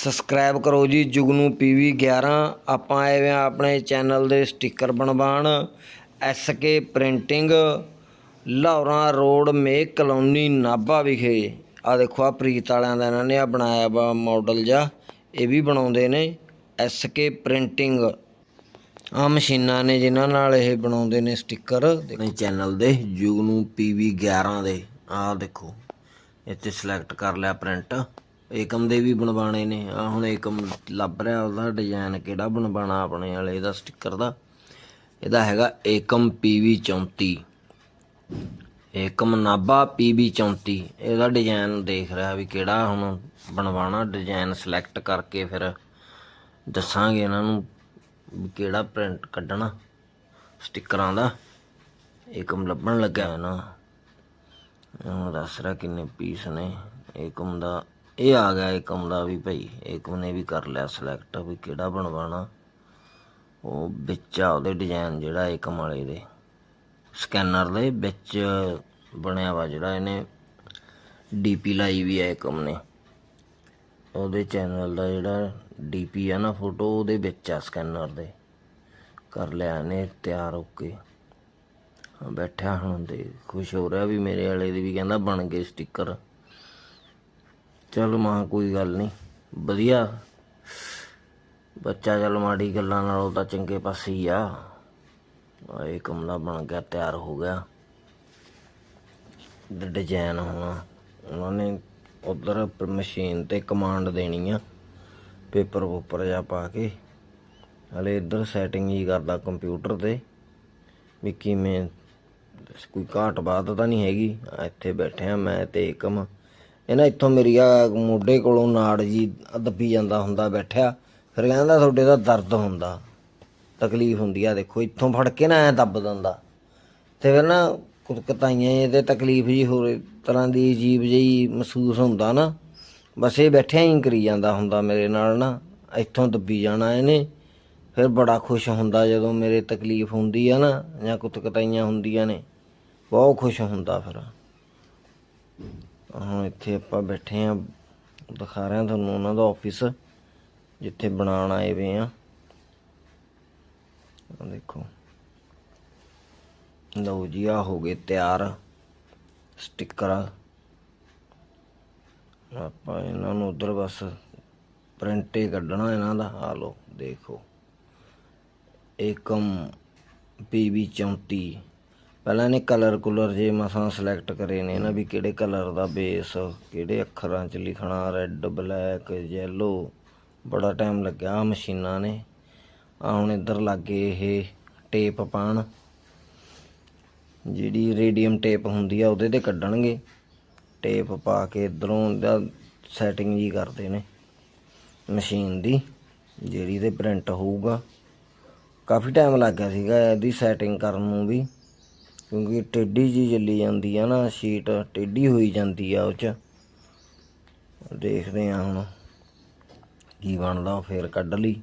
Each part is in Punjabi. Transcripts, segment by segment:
ਸਬਸਕ੍ਰਾਈਬ ਕਰੋ ਜੀ, ਜੁਗਨੂ ਪੀਵੀ 11 ਆਪਾਂ ਆਏ ਹੋਏ ਆਪਣੇ ਚੈਨਲ ਦੇ ਸਟicker ਬਣਵਾਉਣ। S K printing Lahoran road make colony, Nabha ਵਿਖੇ। ਆ ਦੇਖੋ ਆ ਪ੍ਰੀਤ ਵਾਲਿਆਂ ਦਾ ਇਹਨਾਂ ਨੇ ਆ ਬਣਾਇਆ ਵਾ ਮਾਡਲ ਜਿਹਾ। ਇਹ ਵੀ ਬਣਾਉਂਦੇ ਨੇ ਐਸਕੇ ਪ੍ਰਿੰਟਿੰਗ ਆ ਮਸ਼ੀਨਾਂ ਨੇ ਜਿਨ੍ਹਾਂ ਨਾਲ ਇਹ ਬਣਾਉਂਦੇ ਨੇ ਸਟicker। ਆਪਣੇ ਚੈਨਲ ਦੇ, ਜੁਗਨੂ ਪੀਵੀ 11 ਦੇ। ਆਹ ਦੇਖੋ, ਇੱਥੇ ਸਿਲੈਕਟ ਕਰ ਲਿਆ ਪ੍ਰਿੰਟ ਏਕਮ ਦੇ ਵੀ ਬਣਵਾਣੇ ਨੇ। ਆ ਹੁਣ ਏਕਮ ਲੱਭ ਰਿਹਾ ਉਹਦਾ ਡਿਜ਼ਾਈਨ ਕਿਹੜਾ ਬਣਵਾਣਾ ਆਪਣੇ ਵਾਲੇ, ਇਹਦਾ ਸਟicker ਦਾ। ਇਹਦਾ ਹੈਗਾ Ekam P V 34 Ekam Nabha P V 34 ਇਹਦਾ ਡਿਜ਼ਾਈਨ ਦੇਖ ਰਿਹਾ ਵੀ ਕਿਹੜਾ ਹੁਣ ਬਣਵਾਣਾ ਡਿਜ਼ਾਈਨ ਸਿਲੈਕਟ ਕਰਕੇ ਫਿਰ ਦੱਸਾਂਗੇ ਇਹਨਾਂ ਨੂੰ ਕਿਹੜਾ ਪ੍ਰਿੰਟ ਕੱਢਣਾ ਸਟਿੱਕਰਾਂ ਦਾ। ਏਕਮ ਲੱਭਣ ਲੱਗਾ ਹੈ ਨਾ। ਦੱਸ ਰਿਹਾ ਕਿੰਨੇ ਪੀਸ ਨੇ। ਏਕਮ ਦਾ ਇਹ ਆ ਗਿਆ ਏਕਮ ਦਾ ਵੀ ਭਾਈ ਏਕਮ ਨੇ ਵੀ ਕਰ ਲਿਆ ਸਿਲੈਕਟ ਵੀ ਕਿਹੜਾ ਬਣਵਾਣਾ ਉਹ ਵਿੱਚ ਆ ਉਹਦੇ ਡਿਜ਼ਾਈਨ ਜਿਹੜਾ ਏਕਮ ਵਾਲੇ ਦੇ। ਸਕੈਨਰ ਦੇ ਵਿੱਚ ਬਣਿਆ ਵਾ ਜਿਹੜਾ ਇਹਨੇ ਡੀਪੀ ਲਾਈ ਵੀ ਹੈ ਏਕਮ ਨੇ ਉਹਦੇ ਚੈਨਲ ਦਾ ਜਿਹੜਾ ਡੀਪੀ ਆ ਨਾ ਫੋਟੋ ਉਹਦੇ ਵਿੱਚ ਆ ਸਕੈਨਰ ਦੇ। ਕਰ ਲਿਆ ਇਹਨੇ ਤਿਆਰ ਹੋ ਕੇ। ਹਾਂ, ਬੈਠਾ ਹੁਣ ਤੇ ਖੁਸ਼ ਹੋ ਰਿਹਾ ਵੀ ਮੇਰੇ ਵਾਲੇ ਦੇ ਵੀ ਕਹਿੰਦਾ ਬਣ ਗਏ ਸਟicker ਚਲ ਮਾਂ, ਕੋਈ ਗੱਲ ਨਹੀਂ। ਵਧੀਆ। ਬੱਚਾ ਚਲ ਮਾੜੀ ਗੱਲਾਂ ਨਾਲੋਂ ਤਾਂ ਚੰਗੇ ਪਾਸੇ ਹੀ ਆ। ਆ ਇਹ ਕਮਲਾ ਬਣ ਗਿਆ, ਤਿਆਰ ਹੋ ਗਿਆ। ਡਿਜ਼ਾਈਨ ਹੋਣਾ ਉਹਨਾਂ ਨੇ ਉਧਰ ਮਸ਼ੀਨ ਤੇ ਕਮਾਂਡ ਦੇਣੀ ਆ। ਪੇਪਰ ਉੱਪਰ ਜਾ ਪਾ ਕੇ। ਹਲੇ ਇੱਧਰ ਸੈਟਿੰਗ ਹੀ ਕਰਦਾ ਕੰਪਿਊਟਰ ਤੇ। ਵੀ ਕਿਵੇਂ ਕੋਈ ਘਾਟ ਬਾਤ ਤਾਂ ਨਹੀਂ ਹੈਗੀ। ਇੱਥੇ ਬੈਠੇ ਆ ਮੈਂ ਤੇ ਏਕਮ। ਇਹ ਨਾ ਇੱਥੋਂ ਮੇਰੀ ਆ ਮੋਢੇ ਕੋਲੋਂ ਨਾੜ ਜੀ ਦੱਬੀ ਜਾਂਦਾ ਹੁੰਦਾ ਬੈਠਿਆ। ਫਿਰ ਕਹਿੰਦਾ ਤੁਹਾਡੇ ਦਾ ਦਰਦ ਹੁੰਦਾ, ਤਕਲੀਫ ਹੁੰਦੀ ਆ ਦੇਖੋ, ਇੱਥੋਂ ਫੜ ਕੇ ਨਾ ਐ ਦੱਬ ਦਿੰਦਾ। ਤੇ ਫਿਰ ਨਾ ਕੁਤਕਤਾਈਆਂ ਇਹਦੇ ਤਕਲੀਫ ਜੀ ਹੋਰ ਤਰ੍ਹਾਂ ਦੀ ਅਜੀਬ ਜਿਹੀ ਮਹਿਸੂਸ ਹੁੰਦਾ ਨਾ। ਬਸ ਇਹ ਬੈਠਿਆ ਹੀ ਕਰੀ ਜਾਂਦਾ ਹੁੰਦਾ ਮੇਰੇ ਨਾਲ ਨਾ, ਇੱਥੋਂ ਦੱਬੀ ਜਾਣਾ ਇਹਨੇ। ਫਿਰ ਬੜਾ ਖੁਸ਼ ਹੁੰਦਾ ਜਦੋਂ ਮੇਰੇ ਤਕਲੀਫ ਹੁੰਦੀ ਆ ਨਾ, ਜਾਂ ਕੁਤਕਤਾਈਆਂ ਹੁੰਦੀਆਂ ਨੇ। ਬਹੁਤ ਖੁਸ਼ ਹੁੰਦਾ ਫਿਰ। ਹੁਣ ਇੱਥੇ ਆਪਾਂ ਬੈਠੇ ਆ। ਦਿਖਾ ਰਿਹਾ ਤੁਹਾਨੂੰ ਉਹਨਾਂ ਦਾ ਆਫਿਸ ਜਿੱਥੇ ਬਣਾਉਣ ਆਏ ਵੇ ਆ। ਦੇਖੋ। ਲਓ ਜੀ ਆ ਹੋ ਗਏ ਤਿਆਰ ਸਟicker ਆਪਾਂ ਇਹਨਾਂ ਨੂੰ ਉਧਰ ਬਸ ਪ੍ਰਿੰਟ ਹੀ ਕੱਢਣਾ ਇਹਨਾਂ ਦਾ। ਆ ਲਓ, ਦੇਖੋ। ਏਕਮ ਪੀਵੀ 34 ਪਹਿਲਾਂ ਇਹਨੇ ਕਲਰ ਕੁਲਰ ਜੇ ਮਸਾਂ ਸਿਲੈਕਟ ਕਰੇ ਨੇ ਨਾ ਵੀ ਕਿਹੜੇ ਕਲਰ ਦਾ ਬੇਸ ਕਿਹੜੇ ਅੱਖਰਾਂ 'ਚ ਲਿਖਣਾ ਰੈੱਡ ਬਲੈਕ ਯੈਲੋ ਬੜਾ ਟਾਈਮ ਲੱਗਿਆ ਆਹ ਮਸ਼ੀਨਾਂ ਨੇ। ਆ ਹੁਣ ਇੱਧਰ ਲੱਗੇ ਇਹ ਟੇਪ ਪਾਣ ਜਿਹੜੀ ਰੇਡੀਅਮ ਟੇਪ ਹੁੰਦੀ ਆ ਉਹਦੇ ਤੇ ਕੱਢਣਗੇ। ਟੇਪ ਪਾ ਕੇ ਇਧਰੋਂ ਦਾ ਸੈਟਿੰਗ ਜੀ ਕਰਦੇ ਨੇ ਮਸ਼ੀਨ ਦੀ, ਜਿਹੜੀ ਤੇ ਪ੍ਰਿੰਟ ਹੋਊਗਾ। ਕਾਫੀ ਟਾਈਮ ਲੱਗ ਗਿਆ ਸੀਗਾ ਇਹਦੀ ਸੈਟਿੰਗ ਕਰਨ ਨੂੰ ਵੀ। ਕਿਉਂਕਿ ਟੇਢੀ ਜੀ ਚੱਲੀ ਜਾਂਦੀ ਆ ਨਾ, ਸ਼ੀਟ ਟੇਢੀ ਹੋਈ ਜਾਂਦੀ ਆ ਉਹ ਚ। ਦੇਖਦੇ ਆ ਹੁਣ ਕੀ ਬਣਦਾ, ਉਹ ਫੇਰ ਕੱਢ ਲਈ।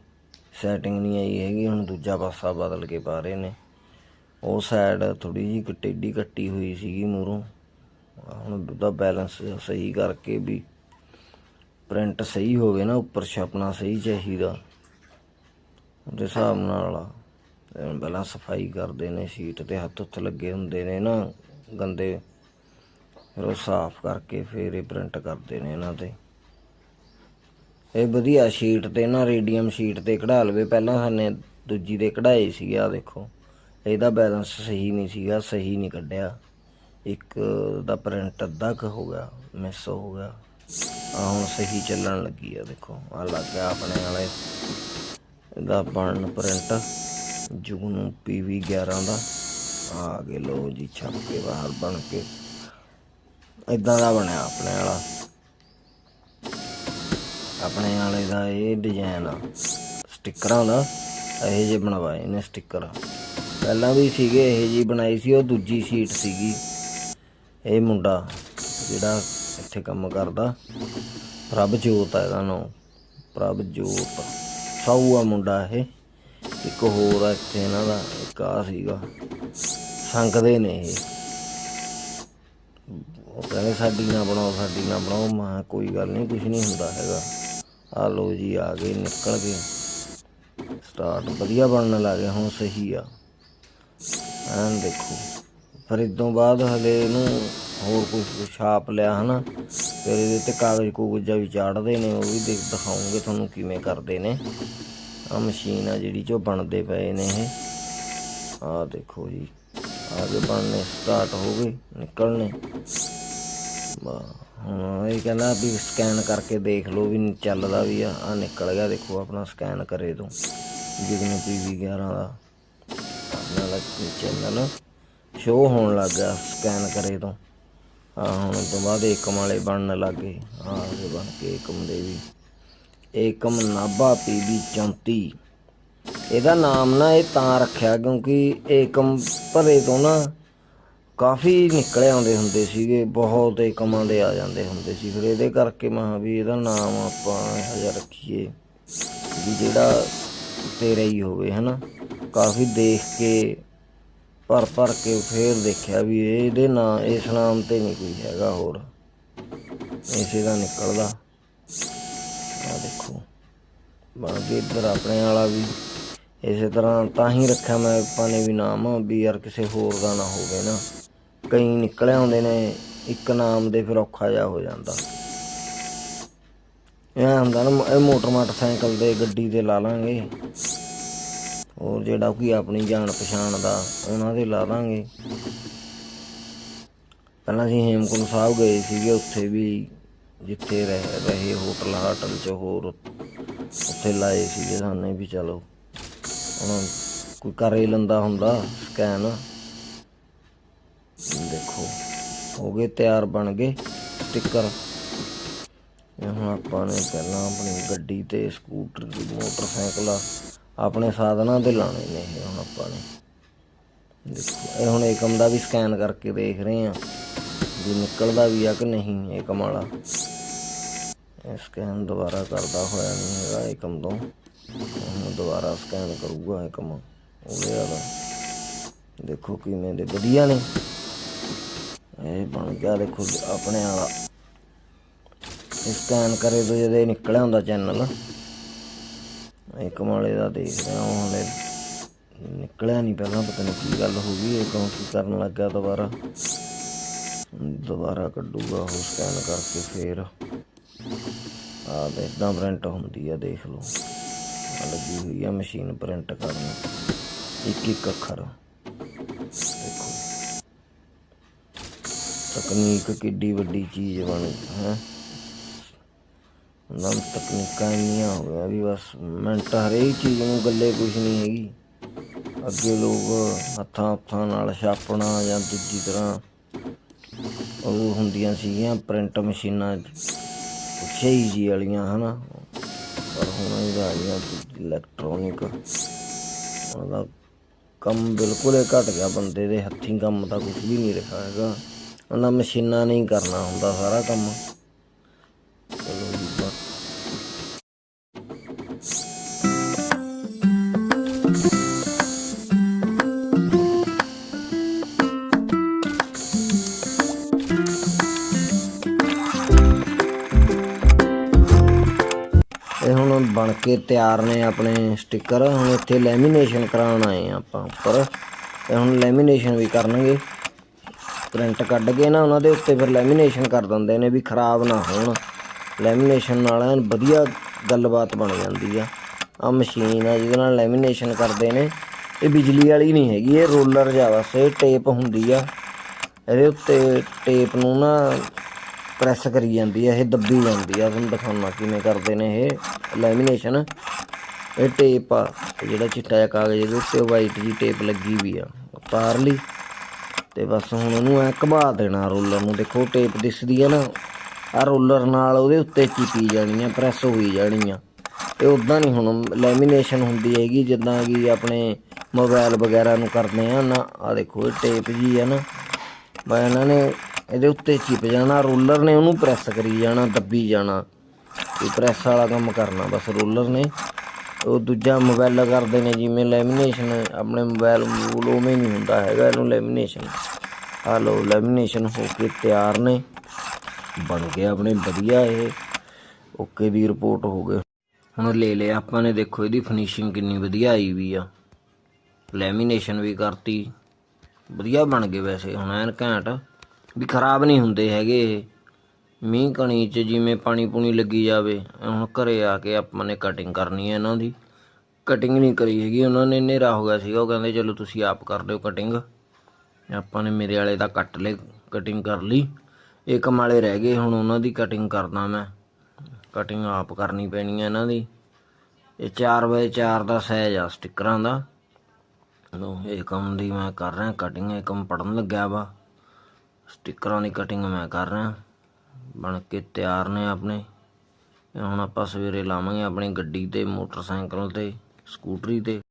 ਸੈਟਿੰਗ ਨਹੀਂ ਆਈ ਹੈਗੀ, ਹੁਣ ਦੂਜਾ ਪਾਸਾ ਬਦਲ ਕੇ ਪਾ ਰਹੇ ਨੇ। ਉਹ ਸਾਈਡ ਥੋੜੀ ਜਿਹੀ ਟੇਢੀ ਕੱਟੀ ਹੋਈ ਸੀਗੀ ਮੂਰੋਂ ਹੁਣ ਉਹਦਾ ਬੈਲੈਂਸ ਸਹੀ ਕਰਕੇ ਵੀ ਪ੍ਰਿੰਟ ਸਹੀ ਹੋਵੇ ਨਾ, ਉੱਪਰ ਛਾਪਣਾ ਸਹੀ ਚਾਹੀਦਾ। ਉਹਦੇ ਹਿਸਾਬ ਨਾਲ ਪਹਿਲਾਂ ਸਫ਼ਾਈ ਕਰਦੇ ਨੇ, ਸ਼ੀਟ ਤੇ ਹੱਥ ਉੱਤ ਲੱਗੇ ਹੁੰਦੇ ਨੇ ਨਾ, ਗੰਦੇ। ਫਿਰ ਉਹ ਸਾਫ਼ ਕਰਕੇ ਫਿਰ ਇਹ ਪ੍ਰਿੰਟ ਕਰਦੇ ਨੇ ਇਹਨਾਂ ਤੇ। ਇਹ ਵਧੀਆ ਸ਼ੀਟ ਤੇ ਨਾ ਰੇਡੀਅਮ ਸ਼ੀਟ ਤੇ ਕਢਾ ਲਵੇ। ਪਹਿਲਾਂ ਸਾਨੇ ਦੂਜੀ ਦੇ ਕਢਾਏ ਸੀ ਆ ਦੇਖੋ। ਇਹਦਾ ਬੈਲੈਂਸ ਸਹੀ ਨਹੀਂ ਸੀਗਾ, ਸਹੀ ਨਹੀਂ ਕੱਢਿਆ। ਇੱਕ ਦਾ ਪ੍ਰਿੰਟ ਅੱਧਾ ਕੁ ਹੋ ਗਿਆ ਮਿਸ ਹੋ ਗਿਆ। ਆ ਹੁਣ ਸਹੀ ਚੱਲਣ ਲੱਗੀ ਆ, ਦੇਖੋ। ਆ ਲੱਗ ਗਿਆ ਆਪਣੇ ਵਾਲੇ, ਇਹਦਾ ਬਣਨ ਪ੍ਰਿੰਟ ਜੁਗਨੂ ਪੀਵੀ 11 ਦਾ। ਆ ਗਏ ਲੋ ਜੀ ਛੱਪ ਕੇ ਬਾਹਰ ਬਣ ਕੇ। ਇਦਾਂ ਦਾ ਬਣਿਆ ਆਪਣੇ ਵਾਲਾ। ਆਪਣੇ ਵਾਲੇ ਦਾ ਇਹ ਡਿਜ਼ਾਈਨ ਆ। ਸਟਿੱਕਰਾਂ ਦਾ, ਇਹ ਜੇ ਬਣਵਾਏ ਨੇ ਸਟicker ਪਹਿਲਾਂ ਵੀ ਸੀਗੇ, ਇਹ ਜੀ ਬਣਾਈ ਸੀ, ਉਹ ਦੂਜੀ ਸ਼ੀਟ ਸੀਗੀ। ਇਹ ਮੁੰਡਾ ਜਿਹੜਾ ਇੱਥੇ ਕੰਮ ਕਰਦਾ ਪ੍ਰਭ ਜੋਤ ਆ ਇਹਦਾ ਨਾਮ। ਪ੍ਰਭ ਜੋਤ ਸਾਊ ਮੁੰਡਾ ਇਹ। ਇੱਕ ਹੋਰ ਆ, ਇੱਥੇ ਇਹਨਾਂ ਦਾ ਇੱਕ ਆ ਸੀਗਾ। ਸੰਗਦੇ ਨੇ ਇਹ। ਉਹ ਕਹਿੰਦੇ ਸਾਡੀ ਨਾ ਬਣਾਓ, ਸਾਡੀ ਨਾ ਬਣਾਓ। ਮੈਂ ਕੋਈ ਗੱਲ ਨਹੀਂ ਕੁਝ ਨਹੀਂ ਹੁੰਦਾ ਹੈਗਾ। ਆ ਲੋ ਜੀ, ਆ ਗਏ, ਨਿਕਲ ਗਏ। ਸਟਾਰਟ ਵਧੀਆ ਬਣਨ ਲੱਗੇ ਹੁਣ ਸਹੀ ਆ। ਐਨ ਦੇਖੋ। ਫਿਰ ਇਦੋਂ ਬਾਅਦ ਹਲੇ ਇਹਨੂੰ ਹੋਰ ਕੁਝ ਛਾਪ ਲਿਆ, ਹਨਾ? ਫਿਰ ਇਹਦੇ ਤੇ ਕਾਗਜ਼ ਕੂਗਜ਼ਾ ਵੀ ਚਾੜਦੇ ਨੇ, ਉਹ ਵੀ ਦੇਖ, ਦਿਖਾਉਂਗੇ ਤੁਹਾਨੂੰ ਕਿਵੇਂ ਕਰਦੇ ਨੇ। ਆ ਮਸ਼ੀਨ ਆ ਜਿਹੜੀ ਜੋ ਬਣਦੇ ਪਏ ਨੇ ਇਹ। ਆ ਦੇਖੋ ਜੀ ਆਗੇ ਬਣਨੇ ਸਟਾਰਟ ਹੋ ਗਏ ਨਿਕਲਣੇ ਵਾਹ, ਹੁਣ ਇਹ ਕਹਿੰਦਾ ਵੀ ਸਕੈਨ ਕਰਕੇ ਦੇਖ ਲਓ ਵੀ ਚੱਲਦਾ ਵੀ ਆ। ਆ ਨਿਕਲ ਗਿਆ ਦੇਖੋ ਆਪਣਾ ਸਕੈਨ ਕਰੇ ਤੋਂ। ਜਿਗਨੂੰ ਪੀਵੀ 11 ਦਾ। ਆਪਣਾ ਚੈਨਲ ਸ਼ੋ ਹੋਣ ਲੱਗ ਗਿਆ ਸਕੈਨ ਕਰੇ ਤੋਂ। ਆ ਹੁਣ ਤੋਂ ਬਾਅਦ ਏਕਮ ਵਾਲੇ ਬਣਨ ਲੱਗ ਗਏ। ਆ ਬਣ ਕੇ ਏਕਮ ਦੇ ਵੀ। ਏਕਮ ਨਾਭਾ ਪੀਵੀ 34 ਇਹਦਾ ਨਾਮ ਨਾ ਇਹ ਤਾਂ ਰੱਖਿਆ ਕਿਉਂਕਿ ਏਕਮ ਭਰੇ ਤੋਂ ਨਾ ਕਾਫੀ ਨਿਕਲੇ ਆਉਂਦੇ ਹੁੰਦੇ ਸੀਗੇ, ਬਹੁਤ ਏਕਮਾਂ ਦੇ ਆ ਜਾਂਦੇ ਹੁੰਦੇ ਸੀ। ਫਿਰ ਇਹਦੇ ਕਰਕੇ ਮੈਂ ਕਿਹਾ ਵੀ ਇਹਦਾ ਨਾਮ ਆਪਾਂ ਇਹੋ ਜਿਹਾ ਰੱਖੀਏ ਵੀ ਜਿਹੜਾ ਤੇਰਾ ਹੀ ਹੋਵੇ, ਹਨਾ? ਕਾਫੀ ਦੇਖ ਕੇ, ਭਰ ਭਰ ਕੇ ਫੇਰ ਦੇਖਿਆ ਵੀ ਇਹ ਇਹਦੇ ਨਾਂ, ਇਸ ਨਾਮ ਤੇ ਨਹੀਂ ਕੋਈ ਹੈਗਾ ਹੋਰ। ਇਸੇ ਦਾ ਨਿਕਲਦਾ। ਆ ਦੇਖੋ ਬਾਕੀ ਇੱਧਰ ਆਪਣੇ ਵਾਲਾ ਵੀ। ਇਸੇ ਤਰ੍ਹਾਂ ਤਾਂ ਹੀ ਰੱਖਿਆ ਮੈਂ ਆਪਾਂ ਨੇ ਵੀ ਨਾਮ, ਵੀ ਯਾਰ ਕਿਸੇ ਹੋਰ ਦਾ ਨਾ ਹੋਵੇ ਨਾ। ਕਈ ਨਿਕਲੇ ਆਉਂਦੇ ਨੇ, ਇੱਕ ਨਾਮ ਦੇ ਫਿਰ ਔਖਾ ਜਿਹਾ ਹੋ ਜਾਂਦਾ। ਇਹ ਹੁੰਦਾ ਨਾ, ਇਹ ਮੋਟਰ ਮੋਟਰਸਾਈਕਲ ਦੇ ਗੱਡੀ ਤੇ ਲਾ ਲਾਂਗੇ। ਹੋਰ ਜਿਹੜਾ ਕੋਈ ਆਪਣੀ ਜਾਣ ਪਛਾਣ ਦਾ, ਉਹਨਾਂ ਦੇ ਲਾ ਲਾਂਗੇ। ਪਹਿਲਾਂ ਅਸੀਂ ਹੇਮਕੁੰਟ ਸਾਹਿਬ ਗਏ ਸੀਗੇ, ਉੱਥੇ ਵੀ ਜਿੱਥੇ ਰਹਿ ਰਹੇ ਹੋਟਲ ਹਾਟਲ ਚ ਹੋਰ ਉੱਥੇ ਲਾਏ ਸੀਗੇ ਸਾਨੇ ਵੀ ਚਲੋ। ਹੁਣ ਕੋਈ ਕਰ ਹੀ ਲੈਂਦਾ ਹੁੰਦਾ ਸਕੈਨ। ਦੇਖੋ ਹੋ ਗਏ ਤਿਆਰ ਬਣ ਗਏ ਸਟicker ਹੁਣ ਆਪਾਂ ਨੇ ਪਹਿਲਾਂ ਆਪਣੀ ਗੱਡੀ ਤੇ ਸਕੂਟਰ ਦੀ ਮੋਟਰਸਾਈਕਲ ਆ, ਆਪਣੇ ਸਾਧਨਾਂ ਤੇ ਲਾਣੇ ਨੇ ਇਹ ਹੁਣ ਆਪਾਂ ਨੇ। ਦੇਖੋ ਇਹ ਹੁਣ ਏਕਮ ਦਾ ਵੀ ਸਕੈਨ ਕਰਕੇ ਦੇਖ ਰਹੇ ਆ ਵੀ ਨਿਕਲਦਾ ਵੀ ਆ ਕਿ ਨਹੀਂ ਏਕਮ ਵਾਲਾ। ਸਕੈਨ ਦੁਬਾਰਾ ਕਰਦਾ ਹੋਇਆ ਨਹੀਂ ਹੈਗਾ ਏਕਮ ਤੋਂ। ਹੁਣ ਦੁਬਾਰਾ ਸਕੈਨ ਕਰੂਗਾ ਏਕਮ ਉਹਦੇ ਵਾਲਾ ਦੇਖੋ ਕਿਵੇਂ ਦੇ ਵਧੀਆ ਨੇ। ਇਹ ਬਣ ਗਿਆ ਦੇਖੋ ਆਪਣੇ ਵਾਲਾ। ਸਕੈਨ ਕਰੇ ਤੋਂ ਜਦੇ ਨਿਕਲਿਆ ਹੁੰਦਾ ਚੈਨਲ ਇੱਕ ਮਾਲੇ ਦਾ ਦੇਖ ਹਾਂ ਹਲੇ। ਨਿਕਲਿਆ ਨਹੀਂ ਪਹਿਲਾਂ, ਪਤਾ ਨਹੀਂ ਕੀ ਗੱਲ ਹੋ ਗਈ, ਇਹ ਕਿਉਂ ਕੀ ਕਰਨ ਲੱਗਾ ਦੁਬਾਰਾ। ਦੁਬਾਰਾ ਕੱਢੂਗਾ, ਉਹ ਸਕੈਨ ਕਰਕੇ ਫੇਰ ਆ ਇਦਾਂ ਪ੍ਰਿੰਟ ਹੁੰਦੀ ਆ, ਦੇਖ ਲਓ। ਲੱਗੀ ਹੋਈ ਆ ਮਸ਼ੀਨ ਪ੍ਰਿੰਟ ਕਰਨ। ਇੱਕ ਇੱਕ ਅੱਖਰ। ਦੇਖੋ। ਤਕਨੀਕ ਕਿੱਡੀ ਵੱਡੀ ਚੀਜ਼ ਬਣ ਗਈ, ਹੈ। ਨਮ ਤਕਨੀਕਾਂ ਇੰਨੀਆਂ ਹੋ ਗਿਆ ਵੀ ਬਸ ਮਿੰਟ ਹਰੇਕ ਚੀਜ਼ ਨੂੰ ਗੱਲੇ ਕੁਝ ਨਹੀਂ ਹੈਗੀ। ਅੱਗੇ ਲੋਕ ਹੱਥਾਂ ਹੱਥਾਂ ਨਾਲ ਛਾਪਣਾ ਜਾਂ ਦੂਜੀ ਤਰ੍ਹਾਂ ਉਹ ਹੁੰਦੀਆਂ ਸੀਗੀਆਂ ਪ੍ਰਿੰਟ ਮਸ਼ੀਨਾਂ ਸ਼ਹੀ ਜੀ ਵਾਲੀਆਂ, ਹਨਾ? ਪਰ ਹੁਣ ਇਹ ਆ ਗਈਆਂ ਇਲੈਕਟ੍ਰੋਨਿਕ ਉਹਦਾ ਕੰਮ ਬਿਲਕੁਲ ਹੀ ਘਟ ਗਿਆ ਬੰਦੇ ਦੇ, ਹੱਥੀਂ ਕੰਮ ਤਾਂ ਕੁਝ ਵੀ ਨਹੀਂ ਰਿਹਾ ਹੈਗਾ। ਉਹਨਾਂ ਮਸ਼ੀਨਾਂ ਨੇ ਹੀ ਕਰਨਾ ਹੁੰਦਾ ਸਾਰਾ ਕੰਮ। ਬਣ ਕੇ ਤਿਆਰ ਨੇ ਆਪਣੇ ਸਟicker ਹੁਣ ਇੱਥੇ ਲੈਮੀਨੇਸ਼ਨ ਕਰਾਉਣ ਆਏ ਆ ਆਪਾਂ ਉੱਪਰ। ਤੇ ਹੁਣ ਲੈਮੀਨੇਸ਼ਨ ਵੀ ਕਰਨਗੇ। ਪ੍ਰਿੰਟ ਕੱਢ ਕੇ ਨਾ ਉਹਨਾਂ ਦੇ ਉੱਤੇ ਫਿਰ ਲੈਮੀਨੇਸ਼ਨ ਕਰ ਦਿੰਦੇ ਨੇ ਵੀ ਖਰਾਬ ਨਾ ਹੋਣ। ਲੈਮੀਨੇਸ਼ਨ ਨਾਲ ਐਨ ਵਧੀਆ ਗੱਲਬਾਤ ਬਣ ਜਾਂਦੀ ਆ। ਆ ਮਸ਼ੀਨ ਆ ਜਿਹਦੇ ਨਾਲ ਲੈਮੀਨੇਸ਼ਨ ਕਰਦੇ ਨੇ। ਇਹ ਬਿਜਲੀ ਵਾਲੀ ਨਹੀਂ ਹੈਗੀ, ਇਹ ਰੋਲਰ ਜਾਂ ਬਸ, ਇਹ ਟੇਪ ਹੁੰਦੀ ਆ। ਇਹਦੇ ਉੱਤੇ ਟੇਪ ਨੂੰ ਨਾ ਪ੍ਰੈਸ ਕਰੀ ਜਾਂਦੀ ਆ, ਇਹ ਦੱਬੀ ਜਾਂਦੀ ਆ। ਤੁਹਾਨੂੰ ਦਿਖਾਉਣਾ ਕਿਵੇਂ ਕਰਦੇ ਨੇ ਇਹ ਲੈਮੀਨੇਸ਼ਨ ਇਹ ਟੇਪ ਆ, ਤੇ ਜਿਹੜਾ ਚਿੱਟਾ ਜਿਹਾ ਕਾਗਜ਼ ਇਹਦੇ ਉੱਤੇ ਵਾਈਟ ਜੀ ਟੇਪ ਲੱਗੀ ਵੀ ਆ ਉਤਾਰ ਲਈ ਤੇ ਬਸ ਹੁਣ ਉਹਨੂੰ ਐ ਘਬਾ ਦੇਣਾ ਰੋਲਰ ਨੂੰ। ਦੇਖੋ ਟੇਪ ਦਿਸਦੀ ਆ ਨਾ ਆ ਰੋਲਰ ਨਾਲ ਉਹਦੇ ਉੱਤੇ ਚੀਪੀ ਜਾਣੀ ਆ ਪ੍ਰੈਸ ਹੋਈ ਜਾਣੀ ਆ। ਇਹ ਉਦਾਂ ਨਹੀਂ ਹੁਣ ਲੈਮੀਨੇਸ਼ਨ ਹੁੰਦੀ ਹੈਗੀ, ਜਿੱਦਾਂ ਕਿ ਆਪਣੇ ਮੋਬਾਈਲ ਵਗੈਰਾ ਨੂੰ ਕਰਦੇ ਆ ਨਾ। ਆ ਦੇਖੋ ਇਹ ਟੇਪ ਜੀ ਆ ਨਾ। ਮੈਂ ਇਹਨਾਂ ਨੇ ਇਹਦੇ ਉੱਤੇ ਚਿਪ ਜਾਣਾ, ਰੋਲਰ ਨੇ ਉਹਨੂੰ ਪ੍ਰੈਸ ਕਰੀ ਜਾਣਾ, ਦੱਬੀ ਜਾਣਾ। ਇਹ ਪ੍ਰੈਸ ਵਾਲਾ ਕੰਮ ਕਰਨਾ, ਬਸ ਰੋਲਰ ਨੇ। ਉਹ ਦੂਜਾ ਮੋਬਾਈਲ ਕਰਦੇ ਨੇ, ਜਿਵੇਂ ਲੈਮੀਨੇਸ਼ਨ ਆਪਣੇ ਮੋਬਾਈਲ ਮੂਲ ਉਵੇਂ ਨਹੀਂ ਹੁੰਦਾ ਹੈਗਾ, ਇਹਨੂੰ ਲੈਮੀਨੇਸ਼ਨ ਆ ਲੋ ਲੈਮੀਨੇਸ਼ਨ ਹੋ ਕੇ ਤਿਆਰ ਨੇ। ਬਣ ਗਿਆ ਆਪਣੇ, ਵਧੀਆ ਇਹ। ਓਕੇ ਦੀ ਰਿਪੋਰਟ ਹੋ ਗਈ ਹੁਣ ਲੈ ਲਿਆ ਆਪਾਂ ਨੇ, ਦੇਖੋ ਇਹਦੀ ਫਿਨਿਸ਼ਿੰਗ ਕਿੰਨੀ ਵਧੀਆ ਆਈ ਵੀ ਆ। ਲੈਮੀਨੇਸ਼ਨ ਵੀ ਕਰਤੀ। ਵਧੀਆ ਬਣ ਗਏ ਵੈਸੇ, ਹੁਣ ਐਨ ਘੈਂਟ। ਵੀ ਖਰਾਬ ਨਹੀਂ ਹੁੰਦੇ ਹੈਗੇ ਇਹ। ਮੀਂਹ ਕਣੀ ਚ ਜਿਵੇਂ ਪਾਣੀ ਪੂਣੀ ਲੱਗੀ ਜਾਵੇ, ਹੁਣ ਘਰੇ ਆ ਕੇ ਆਪਾਂ ਨੇ ਕਟਿੰਗ ਕਰਨੀ ਹੈ ਇਹਨਾਂ ਦੀ। ਕਟਿੰਗ ਨਹੀਂ ਕਰੀ ਹੈਗੀ, ਉਹਨਾਂ ਨੇ ਹਨੇਰਾ ਹੋ ਗਿਆ ਸੀਗਾ, ਉਹ ਕਹਿੰਦੇ ਚਲੋ ਤੁਸੀਂ ਆਪ ਕਰ ਦਿਓ ਕਟਿੰਗ ਆਪਾਂ ਨੇ ਮੇਰੇ ਵਾਲੇ ਦਾ ਕੱਟ ਲਏ ਕਟਿੰਗ ਕਰ ਲਈ। ਇੱਕ ਮਾਲੇ ਰਹਿ ਗਏ, ਹੁਣ ਉਹਨਾਂ ਦੀ ਕਟਿੰਗ ਕਰਦਾ ਮੈਂ। ਕਟਿੰਗ ਆਪ ਕਰਨੀ ਪੈਣੀ ਹੈ ਇਹਨਾਂ ਦੀ। ਇਹ 4 ਬਾਏ 4 ਦਾ ਸਾਈਜ਼ ਆ ਸਟਿੱਕਰਾਂ ਦਾ। ਲੋ ਇਹ ਕੰਮ ਦੀ ਮੈਂ ਕਰ ਰਿਹਾ ਕਟਿੰਗ ਇਹ ਕੰਮ ਪੜਨ ਲੱਗਿਆ ਵਾ। ਸਟਿੱਕਰਾਂ ਦੀ ਕਟਿੰਗ ਮੈਂ ਕਰ ਰਿਹਾ। ਬਣ ਕੇ ਤਿਆਰ ਨੇ ਆਪਣੇ। ਇਹ ਹੁਣ ਆਪਾਂ ਸਵੇਰੇ ਲਾਵਾਂਗੇ ਆਪਣੀ ਗੱਡੀ ਤੇ, ਮੋਟਰਸਾਈਕਲ ਤੇ, ਸਕੂਟਰੀ ਤੇ।